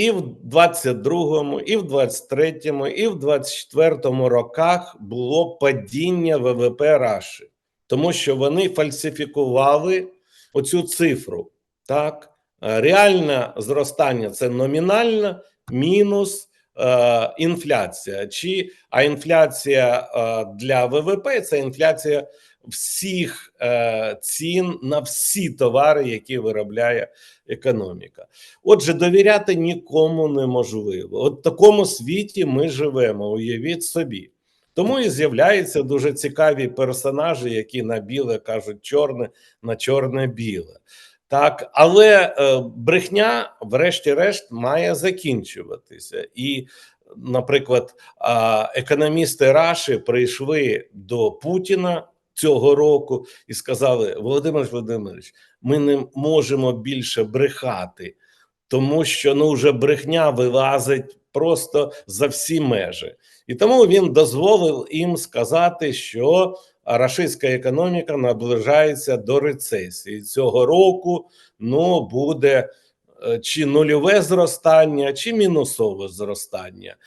І в 22-му, і в 23-му, і в 24-му роках було падіння ВВП Раші, тому що вони фальсифікували оцю цифру. Так, Е, реальне зростання це номінальна мінус інфляція. Чи а інфляція е, для ВВП це інфляція всіх е, цін на всі товари, які виробляє економіка. Отже, довіряти нікому неможливо. От в такому світі ми живемо. Уявіть собі. Тому і з'являються дуже цікаві персонажі, які на біле кажуть чорне, на чорне біле. Так, але е, брехня, врешті-решт, має закінчуватися. І, наприклад, економісти Раші прийшли до Путіна цього року і сказали: Володимир Володимирович, ми не можемо більше брехати, тому що ну вже брехня вилазить просто за всі межі. І тому він дозволив їм сказати, що рашистська економіка наближається до рецесії цього року. Ну буде е, чи нульове зростання, чи мінусове зростання.